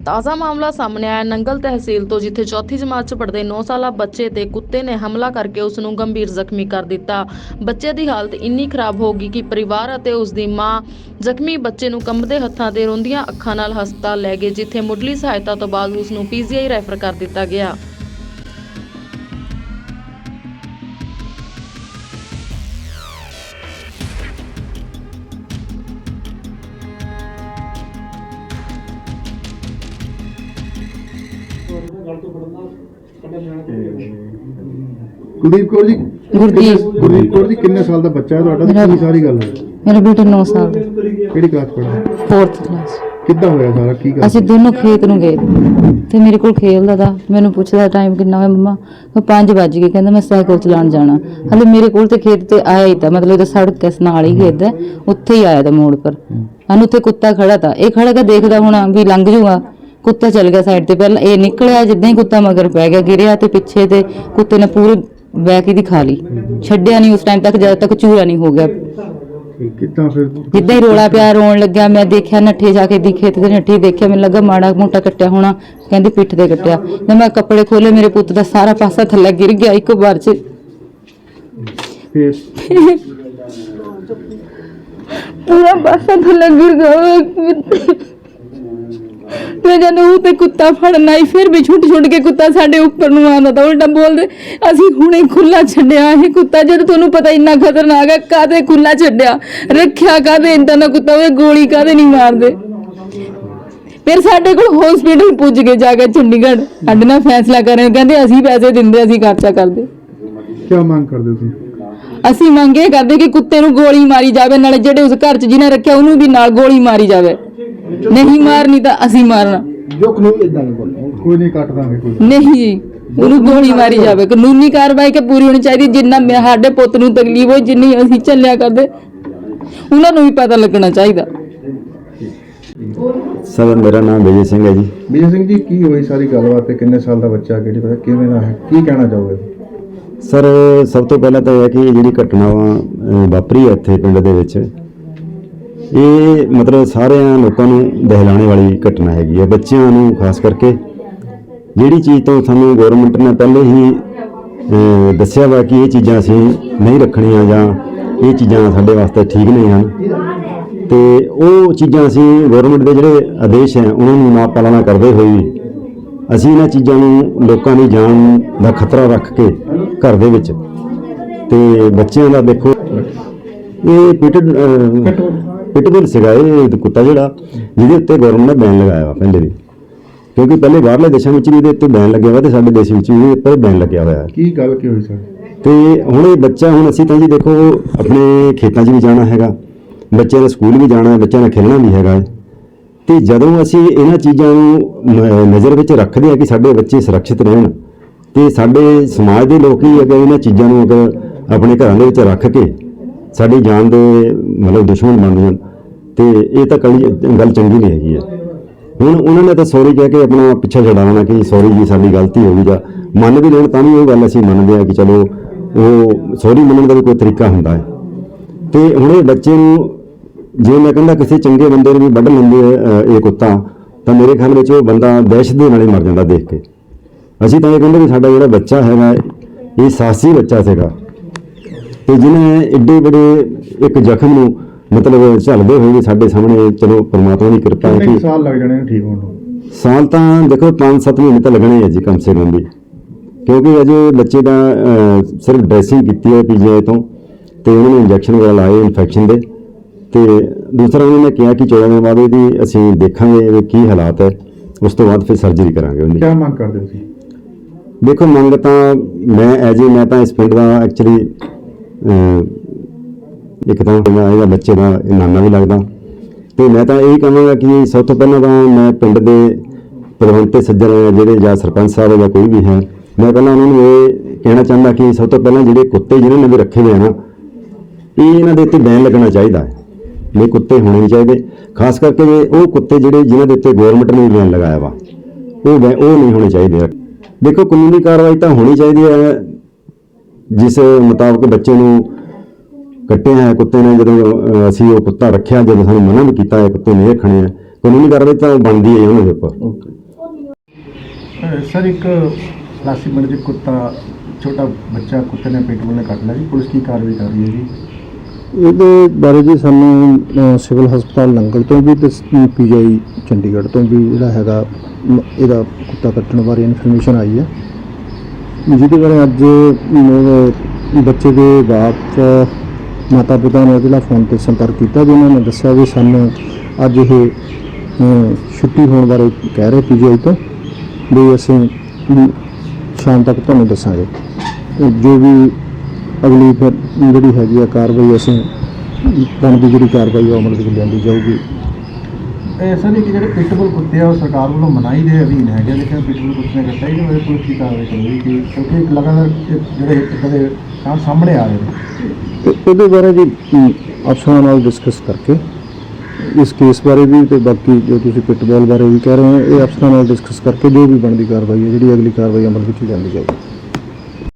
ਤਾਜ਼ਾ ਮਾਮਲਾ ਸਾਹਮਣੇ ਆਇਆ। ਨੰਗਲ ਤਹਿਸੀਲ ਤੋਂ ਜਿੱਥੇ ਚੌਥੀ ਜਮਾਤ 'ਚ ਪੜ੍ਹਦੇ 9 ਸਾਲਾ ਬੱਚੇ ਤੇ ਕੁੱਤੇ ਨੇ ਹਮਲਾ ਕਰਕੇ ਉਸ ਨੂੰ ਗੰਭੀਰ ਜ਼ਖਮੀ ਕਰ ਦਿੱਤਾ। ਬੱਚੇ ਦੀ ਹਾਲਤ ਇੰਨੀ ਖਰਾਬ ਹੋ ਗਈ ਕਿ ਪਰਿਵਾਰ ਅਤੇ ਉਸ ਦੀ ਮਾਂ ਜ਼ਖਮੀ ਬੱਚੇ ਨੂੰ ਕੰਬਦੇ ਹੱਥਾਂ ਤੇ ਰੋਂਦੀਆਂ ਅੱਖਾਂ ਨਾਲ ਹਸਪਤਾਲ ਲੈ ਗਏ, ਜਿੱਥੇ ਮੁੱਢਲੀ ਸਹਾਇਤਾ ਤੋਂ ਬਾਅਦ ਉਸ ਨੂੰ ਪੀਜੀਆਈ ਰੈਫਰ ਕਰ ਦਿੱਤਾ ਗਿਆ। ਕੁਲਦੀਪ ਕੌਰ ਜੀ ਗੁਰਦੀਪ ਗੁਰਦੀਪ ਕੌਰ ਜੀ ਕਿੰਨੇ ਸਾਲ ਦਾ ਬੱਚਾ ਹੈ ਤੁਹਾਡਾ ਤੇ ਕੀ ਸਾਰੀ ਗੱਲ ਹੈ? ਮੇਰਾ ਬੇਟਾ 9 ਸਾਲ ਦਾ। ਕਿਹੜੀ ਕਲਾਸ ਪੜ੍ਹਦਾ? 4th ਕਲਾਸ ਕਿੱਦਾਂ ਹੋਇਆ ਸਾਰਾ? ਕੀ ਗੱਲ? ਅਸੀਂ ਦੋਨੋਂ ਖੇਤ ਨੂੰ ਗਏ। ਤੇ ਮੇਰੇ ਕੋਲ ਖੇਲਦਾ ਦਾ ਮੈਨੂੰ ਪੁੱਛਦਾ ਟਾਈਮ ਕਿੰਨਾ ਹੋਇਆ? ਮੰਮਾ ਮੈਂ 5 ਵੱਜ ਗਏ। ਕਹਿੰਦਾ ਮੈਂ ਸਾਈਕਲ ਚਲਾਉਣ ਜਾਣਾ। ਹਲੇ ਮੇਰੇ ਕੋਲ ਤੇ ਖੇਤ ਤੇ ਆਇਆ ਹੀ ਤਾਂ। ਮਤਲਬ ਇਹਦਾ ਸੜਕ ਕਿਸ ਨਾਲ ਹੀ ਖੇਤ ਹੈ। ਉੱਥੇ ਹੀ ਆਇਆ ਤਾਂ ਮੋੜ ਪਰ। ਹਨ ਉੱਥੇ ਕੁੱਤਾ ਖੜਾ ਤਾਂ। ਇਹ ਖੜਾ ਕੇ ਦੇਖਦਾ ਹੋਣਾ ਵੀ ਲੰਘ ਜੂਗਾ। ਕੁੱਤਾ ਚੱਲ ਗਿਆ ਸਾਈਡ ਤੇ। ਪਹਿਲਾਂ ਇਹ ਨਿਕਲਿਆ ਜਿੱਦਾਂ ਹੀ ਕੁੱਤਾ ਮਗਰ ਪੈ ਗਿਆ ਗਿਰਿਆ ਤੇ ਪਿੱਛੇ ਤੇ ਕੁੱਤੇ ਨੇ ਪੂਰੀ ਬੈਕ ਇਹਦੀ ਖਾ ਲਈ। ਛੱਡਿਆ ਨਹੀਂ ਉਸ ਟਾਈਮ ਤੱਕ ਜਦ ਤੱਕ ਚੂਰਾ ਨਹੀਂ ਹੋ ਗਿਆ। ਕਿੱਦਾਂ ਫਿਰ? ਜਿੱਦਾਂ ਹੀ ਰੋਲਾ ਪਿਆ ਰੋਣ ਲੱਗਿਆ ਮੈਂ ਦੇਖਿਆ ਨੱਠੇ ਜਾ ਕੇ ਦੀ ਖੇਤ ਦੇ ਨੱਠੀ ਦੇਖਿਆ ਮੈਨੂੰ ਲੱਗਾ ਮਾੜਾ ਮੋਟਾ ਕੱਟਿਆ ਹੋਣਾ ਕਹਿੰਦੀ ਪਿੱਠ ਤੇ ਕੱਟਿਆ। ਤੇ ਮੈਂ ਕੱਪੜੇ ਖੋਲੇ ਮੇਰੇ ਪੁੱਤ ਦਾ ਸਾਰਾ ਪਾਸਾ ਥੱਲੇ ਗਿਰ ਗਿਆ ਇੱਕ ਵਾਰ ਚ। ਪੂਰਾ ਪਾਸਾ ਥੱਲੇ ਗਿਰ ਗਿਆ। ਤੇ ਜਦੋਂ ਉਹ ਤੇ ਕੁੱਤਾ ਫੜਨਾ ਹੀ ਫਿਰ ਵੀ ਛੁੱਟ ਛੁੱਟ ਕੇ ਕੁੱਤਾ ਸਾਡੇ ਉੱਪਰ ਨੂੰ ਆਉਂਦਾ ਤਾਂ ਉਲਟਾ ਬੋਲਦੇ ਅਸੀਂ ਹੁਣੇ ਖੁੱਲਾ ਛੱਡਿਆ ਇਹ ਕੁੱਤਾ ਜਦ ਤੁਹਾਨੂੰ ਪਤਾ ਇੰਨਾ ਖਤਰਨਾਕ ਹੈ ਕਾਦੇ ਖੁੱਲਾ ਛੱਡਿਆ? ਰੱਖਿਆ ਕਾਦੇ ਇੰਦਾ ਨਾ ਕੁੱਤਾ ਉਹ ਗੋਲੀ ਕਾਦੇ ਨਹੀਂ ਮਾਰਦੇ? ਫਿਰ ਸਾਡੇ ਕੋਲ ਹਸਪੀਟਲ ਪੁੱਜ ਕੇ ਜਾ ਕੇ ਚੰਡੀਗੜ੍ਹ ਸਾਡੇ ਨਾਲ ਫੈਸਲਾ ਕਰੇ ਕਹਿੰਦੇ ਅਸੀਂ ਪੈਸੇ ਦਿੰਦੇ ਅਸੀਂ ਖਰਚਾ ਕਰਦੇ। ਕੀ ਮੰਗ ਕਰਦੇ ਤੁਸੀਂ? ਅਸੀਂ ਮੰਗੇ ਕਰਦੇ ਕਿ ਕੁੱਤੇ ਨੂੰ ਗੋਲੀ ਮਾਰੀ ਜਾਵੇ ਨਾਲੇ ਜਿਹੜੇ ਉਸ ਘਰ 'ਚ ਜਿਹਨੇ ਰੱਖਿਆ ਉਹਨੂੰ ਵੀ ਨਾਲ ਗੋਲੀ ਮਾਰੀ ਜਾਵੇ। ਨਹੀਂ ਮਾਰਨੀ ਤਾਂ ਅਸੀਂ ਮਾਰਨਾ। ਜੋ ਕਾਨੂੰਨ ਇਦਾਂ ਨਹੀਂ ਬੋਲਣਾ ਕੋਈ ਨਹੀਂ ਕੱਟ ਦਾਂਗੇ ਕੋਈ ਨਹੀਂ। ਜੀ ਉਹਨੂੰ ਗੋਲੀ ਮਾਰੀ ਜਾਵੇ। ਕਾਨੂੰਨੀ ਕਾਰਵਾਈ ਕਿ ਪੂਰੀ ਹੋਣੀ ਚਾਹੀਦੀ ਜਿੰਨਾ ਮੈਂ- ਸਾਡੇ ਪੁੱਤ ਨੂੰ ਤਕਲੀਫ ਹੋਈ ਜਿੰਨੀ ਅਸੀਂ ਚੱਲਿਆ ਕਰਦੇ। ਉਹਨਾਂ ਨੂੰ ਵੀ ਪਤਾ ਲੱਗਣਾ ਚਾਹੀਦਾ। ਸਰ ਮੇਰਾ ਨਾਮ ਵਿਜੇ ਸਿੰਘ ਹੈ ਜੀ। ਵਿਜੇ ਸਿੰਘ ਜੀ ਕੀ ਹੋਈ ਸਾਰੀ ਗੱਲਬਾਤ ਤੇ? ਕਿੰਨੇ ਸਾਲ ਦਾ ਬੱਚਾ ਕਿਹੜੀ ਪਤਾ ਕਿਵੇਂ ਦਾ ਹੈ? ਕੀ ਕਹਿਣਾ ਚਾਹੋਗੇ? ਸਰ ਸਭ ਤੋਂ ਪਹਿਲਾਂ ਤਾਂ ਇਹ ਹੈ ਕਿ ਇਹ ਜਿਹੜੀ ਘਟਨਾ ਵਾ ਅਹ, ਵਾਪਰੀ ਹੈ ਇੱਥੇ ਪਿੰਡ ਦੇ ਵਿੱਚ ਇਹ ਮਤਲਬ ਸਾਰਿਆਂ ਲੋਕਾਂ ਨੂੰ ਦਹਿਲਾਣੇ ਵਾਲੀ ਘਟਨਾ ਹੈਗੀ ਹੈ, ਬੱਚਿਆਂ ਨੂੰ ਖਾਸ ਕਰਕੇ। ਜਿਹੜੀ ਚੀਜ਼ ਤੋਂ ਸਾਨੂੰ ਗਵਰਨਮੈਂਟ ਨੇ ਪਹਿਲੇ ਹੀ ਦੱਸਿਆ ਵਾ ਕਿ ਇਹ ਚੀਜ਼ਾਂ ਅਸੀਂ ਨਹੀਂ ਰੱਖਣੀਆਂ ਜਾਂ ਇਹ ਚੀਜ਼ਾਂ ਸਾਡੇ ਵਾਸਤੇ ਠੀਕ ਨਹੀਂ ਹਨ। ਤੇ ਉਹ ਚੀਜ਼ਾਂ ਅਸੀਂ ਗਵਰਨਮੈਂਟ ਦੇ ਜਿਹੜੇ ਆਦੇਸ਼ ਹੈ, ਉਹਨਾਂ ਨੂੰ ਨਾ ਪਾਲਣਾ ਕਰਦੇ ਹੋਏ ਵੀ ਅਸੀਂ ਇਹਨਾਂ ਚੀਜ਼ਾਂ ਨੂੰ ਲੋਕਾਂ ਦੀ ਜਾਨ ਦਾ ਖਤਰਾ ਰੱਖ ਕੇ ਘਰ ਦੇ ਵਿੱਚ। ਤੇ ਬੱਚਿਆਂ ਦਾ ਦੇਖੋ, ਇਹ ਪਿਟਡ ਪਿਟਬੁਲ ਸੀਗਾ ਇਹ ਕੁੱਤਾ ਜਿਹੜਾ ਜਿਹਦੇ ਉੱਤੇ ਗਵਰਨਮੈਂਟ ਨੇ ਬੈਨ ਲਗਾਇਆ ਵਾ ਪਹਿਲੇ ਵੀ। ਕਿਉਂਕਿ ਪਹਿਲੇ ਬਾਹਰਲੇ ਦੇਸ਼ਾਂ ਵਿੱਚ ਵੀ ਇਹਦੇ ਉੱਤੇ ਬੈਨ ਲੱਗਿਆ ਵਾ ਤੇ ਸਾਡੇ ਦੇਸ਼ ਵਿੱਚ ਵੀ ਇਹਦੇ ਉੱਤੇ ਬੈਨ ਲੱਗਿਆ ਹੋਇਆ। ਹੈ ਕੀ ਗੱਲ ਕੀ ਹੋਈ ਸਰ? ਤੇ ਹੁਣ ਇਹ ਬੱਚਾ ਹੁਣ ਅਸੀਂ ਤਾਂ ਜੀ ਦੇਖੋ ਆਪਣੇ ਖੇਤਾਂ 'ਚ ਵੀ ਜਾਣਾ ਹੈਗਾ ਬੱਚਿਆਂ ਨੇ ਸਕੂਲ ਵੀ ਜਾਣਾ ਹੈ ਬੱਚਿਆਂ ਨੇ ਖੇਡਣਾ ਵੀ ਹੈਗਾ। ਤੇ ਜਦੋਂ ਅਸੀਂ ਇਹਨਾਂ ਚੀਜ਼ਾਂ ਨੂੰ ਨ- ਨਜ਼ਰ ਵਿੱਚ ਰੱਖਦੇ ਆ ਕਿ ਸਾਡੇ ਬੱਚੇ ਸੁਰੱਖਿਅਤ ਰਹਿਣ ਤੇ ਸਾਡੇ ਸਮਾਜ ਦੇ ਲੋਕ ਹੀ ਅਗਰ ਇਹਨਾਂ ਚੀਜ਼ਾਂ ਨੂੰ ਅਗਰ ਆਪਣੇ ਘਰਾਂ ਦੇ ਵਿੱਚ ਰੱਖ ਕੇ ਸਾਡੀ ਜਾਨ ਦੇ ਮਤਲਬ ਦੁਸ਼ਮਣ ਬਣ ਜਾਣ ਤੇ ਇਹ ਤਾਂ ਕਲੀ ਗੱਲ ਚੰਗੀ ਨਹੀਂ ਹੈਗੀ ਹੈ। ਹੁਣ ਉਹਨਾਂ ਨੇ ਤਾਂ ਸੌਰੀ ਕਹਿ ਕੇ ਆਪਣਾ ਪਿੱਛਾ ਛਡਾਉਣਾ ਕਿ ਸੌਰੀ ਜੀ, ਸਾਡੀ ਗਲਤੀ ਹੋ ਗਈ ਜਾਂ ਮੰਨ ਵੀ ਲੈਣ ਤਾਂ ਵੀ ਉਹ ਗੱਲ ਅਸੀਂ ਮੰਨਦੇ ਆ ਕਿ ਚਲੋ ਉਹ ਸੌਰੀ ਮੰਨਣ ਦਾ ਵੀ ਕੋਈ ਤਰੀਕਾ ਹੁੰਦਾ ਹੈ। ਤੇ ਹੁਣ ਇਹ ਬੱਚੇ ਨੂੰ ਜੇ ਮੈਂ ਕਹਿੰਦਾ ਕਿਸੇ ਚੰਗੇ ਬੰਦੇ ਨੂੰ ਵੀ ਵੱਢ ਲੈਂਦੇ ਇਹ ਕੁੱਤਾ, ਤਾਂ ਮੇਰੇ ਖਿਆਲ ਵਿੱਚ ਉਹ ਬੰਦਾ ਦਹਿਸ਼ਤ ਦੇ ਨਾਲ ਹੀ ਮਰ ਜਾਂਦਾ ਦੇਖ ਕੇ। ਅਸੀਂ ਤਾਂ ਇਹ ਕਹਿੰਦੇ ਵੀ ਸਾਡਾ ਜਿਹੜਾ ਬੱਚਾ ਹੈਗਾ, ਇਹ ਸਾਹਸੀ ਬੱਚਾ ਸੀਗਾ। ਤੇ ਜਿਹਨੇ ਏਡੇ ਬੜੇ ਇੱਕ ਜ਼ਖਮ ਨੂੰ ਮਤਲਬ ਝੱਲਦੇ ਹੋਏ ਸਾਡੇ ਸਾਹਮਣੇ ਚਲੋ ਪ੍ਰਮਾਤਮਾ ਦੀ ਕਿਰਪਾ ਹੈ ਕੁ ਸਾਲ ਲੱਗ ਜਾਣੇ ਠੀਕ ਹੋਣ ਨੂੰ? ਸਾਲ ਤਾਂ ਦੇਖੋ 5-7 ਮਹੀਨੇ ਤਾਂ ਲੱਗਣੇ ਹੈ ਜੀ ਕਮ ਸੇ ਕਮ ਵੀ। ਕਿਉਂਕਿ ਅਜੇ ਬੱਚੇ ਦਾ ਸਿਰਫ ਡਰੈਸਿੰਗ ਕੀਤੀ ਹੈ ਪੀਜੀਆਈ ਤੋਂ ਤੇ ਉਹਨਾਂ ਨੇ ਇੰਜੈਕਸ਼ਨ ਵਗੈਰਾ ਲਾਏ ਇਨਫੈਕਸ਼ਨ ਦੇ। ਤੇ ਦੂਸਰਾ ਉਹਨਾਂ ਨੇ ਕਿਹਾ ਕਿ 14 ਦਿਨ ਬਾਅਦ ਇਹਦੀ ਅਸੀਂ ਦੇਖਾਂਗੇ ਵੀ ਕੀ ਹਾਲਾਤ ਹੈ। ਉਸ ਤੋਂ ਬਾਅਦ ਫਿਰ ਸਰਜਰੀ ਕਰਾਂਗੇ ਉਹਦੀ। ਕੀ ਮੰਗ ਕਰਦੇ ਤੁਸੀਂ? ਦੇਖੋ ਮੰਗ ਤਾਂ ਮੈਂ ਐਜ ਮੈਂ ਤਾਂ ਇਸ ਪਿੰਡ ਦਾ ਐਕਚੁਅਲੀ ਇੱਕ ਤਾਂ ਮੈਂ ਇਹਦਾ ਬੱਚੇ ਦਾ ਨਾਨਾ ਵੀ ਲੱਗਦਾ। ਤੇ ਮੈਂ ਤਾਂ ਇਹ ਕਹਾਂਗਾ ਕਿ ਸਭ ਤੋਂ ਪਹਿਲਾਂ ਤਾਂ ਮੈਂ ਪਿੰਡ ਦੇ ਪ੍ਰਬੰਧਕ ਸੱਜਣ ਜਿਹੜੇ ਜਾਂ ਸਰਪੰਚ ਸਾਹਿਬ ਜਾਂ ਕੋਈ ਵੀ ਹੈ, ਮੈਂ ਪਹਿਲਾਂ ਉਹਨਾਂ ਨੂੰ ਇਹ ਕਹਿਣਾ ਚਾਹੁੰਦਾ ਕਿ ਸਭ ਤੋਂ ਪਹਿਲਾਂ ਜਿਹੜੇ ਕੁੱਤੇ ਜਿਹਨਾਂ ਨੇ ਵੀ ਰੱਖੇ ਹੋਏ ਆ ਨਾ, ਇਹ ਇਹਨਾਂ ਦੇ ਉੱਤੇ ਬੈਨ ਲੱਗਣਾ ਚਾਹੀਦਾ ਹੈ। ਇਹ ਕੁੱਤੇ ਹੋਣੇ ਨਹੀਂ ਚਾਹੀਦੇ। ਖਾਸ ਕਰਕੇ ਉਹ ਕੁੱਤੇ ਜਿਹੜੇ ਜਿਨ੍ਹਾਂ ਦੇ ਉੱਤੇ ਗਵਰਨਮੈਂਟ ਨੇ ਬੈਨ ਲਗਾਇਆ ਵਾ, ਉਹ ਬੈ- ਉਹ ਨਹੀਂ ਹੋਣੇ ਚਾਹੀਦੇ ਦੇਖੋ ਕਾਨੂੰਨੀ ਕਾਰਵਾਈ ਤਾਂ ਹੋਣੀ ਚਾਹੀਦੀ ਹੈ ਜਿਸ ਮੁਤਾਬਕ ਬੱਚੇ ਨੂੰ ਕੱਟਿਆ ਹੈ ਕੁੱਤੇ ਨੇ ਜਦੋਂ ਅਸੀਂ ਉਹ ਕੁੱਤਾ ਰੱਖਿਆ ਜਦੋਂ ਸਾਨੂੰ ਮਨਾ ਵੀ ਕੀਤਾ ਹੈ ਕੁੱਤੇ ਨਹੀਂ ਰੱਖਣੇ ਆ। ਕਾਨੂੰਨੀ ਕਾਰਵਾਈ ਤਾਂ ਬਣਦੀ ਹੈ ਉਹਨਾਂ ਦੇ ਉੱਪਰ। ਸਰ ਇੱਕ ਲਾਸੀ ਪਿੰਡ ਦੇ ਕੁੱਤਾ ਛੋਟਾ ਬੱਚਾ ਕੁੱਤੇ ਨੇ ਪਿੱਟ ਨੇ ਕੱਟ ਲਿਆ ਜੀ। ਪੁਲਿਸ ਕੀ ਕਾਰਵਾਈ ਕਰ ਰਹੀ ਹੈ ਜੀ? ਇਹਦੇ ਬਾਰੇ ਜੀ ਸਾਨੂੰ ਸਿਵਲ ਹਸਪਤਾਲ ਨੰਗਲ ਤੋਂ ਵੀ ਤੇ ਪੀਜੀਆਈ ਚੰਡੀਗੜ੍ਹ ਤੋਂ ਵੀ ਜਿਹੜਾ ਹੈਗਾ ਇਹਦਾ ਕੁੱਤਾ ਕੱਟਣ ਬਾਰੇ ਇਨਫੋਰਮੇਸ਼ਨ ਆਈ ਹੈ। ਜਿਹਦੇ ਬਾਰੇ ਅੱਜ ਮੇਰੇ ਬੱਚੇ ਦੇ ਬਾਪ ਮਾਤਾ ਪਿਤਾ ਨੇ ਜਿਹੜਾ ਫੋਨ ਤੇ ਸੰਪਰਕ ਕੀਤਾ ਜੀ, ਉਹਨਾਂ ਨੇ ਦੱਸਿਆ ਵੀ ਸਾਨੂੰ ਅੱਜ ਇਹ ਛੁੱਟੀ ਹੋਣ ਬਾਰੇ ਕਹਿ ਰਹੇ ਪੀਜੀਆਈ ਤੋਂ ਵੀ ਅਸੀਂ ਸ਼ਾਮ ਤੱਕ ਤੁਹਾਨੂੰ ਦੱਸਾਂਗੇ। ਜੋ ਵੀ ਅਗਲੀ ਫਿਰ ਜਿਹੜੀ ਹੈਗੀ ਆ ਕਾਰਵਾਈ ਅਸੀਂ, ਬਣਦੀ ਜਿਹੜੀ ਕਾਰਵਾਈ ਆ ਉਹ ਅਮਲ ਵਿੱਚ ਲਿਆਂਦੀ ਜਾਊਗੀ। ਇਹ ਸਰ ਇੱਕ ਜਿਹੜੇ ਪਿਟਬੁਲ ਕੁੱਤੇ ਆ, ਉਹ ਸਰਕਾਰ ਵੱਲੋਂ ਮਨਾਹੀ ਦੇ ਅਧੀਨ ਹੈਗੇ ਲੇਕਿਨ ਪਿਟਬੁਲ ਕੁੱਤੇ ਨੇ ਕੱਟਿਆ ਇਹਦੇ ਬਾਰੇ ਪੁਲਿਸ ਕੀ ਕਾਰਵਾਈ ਕਰੇਗੀ ਕਿ ਕਿਉਂਕਿ ਇੱਕ ਲਗਾਤਾਰ ਇਹ ਜਿਹੜੇ ਇੱਦਾਂ ਕਾਂ ਸਾਹਮਣੇ ਆ ਰਹੇ ਨੇ। ਤੇ ਉਹਦੇ ਬਾਰੇ ਜੀ ਅਫਸਰਾਂ ਨਾਲ ਡਿਸਕਸ ਕਰਕੇ, ਇਸ ਕੇਸ ਬਾਰੇ ਵੀ ਤੇ ਬਾਕੀ ਜੋ ਤੁਸੀਂ ਪਿੱਟਬਾਲ ਬਾਰੇ ਵੀ ਕਹਿ ਰਹੇ ਹੋ, ਇਹ ਅਫਸਰਾਂ ਨਾਲ ਡਿਸਕਸ ਕਰਕੇ ਜੋ ਵੀ ਬਣਦੀ ਕਾਰਵਾਈ ਹੈ, ਜਿਹੜੀ ਅਗਲੀ ਕਾਰਵਾਈ ਅਮਲ ਵਿੱਚ ਲਿਆਂਦੀ ਜਾਵੇਗੀ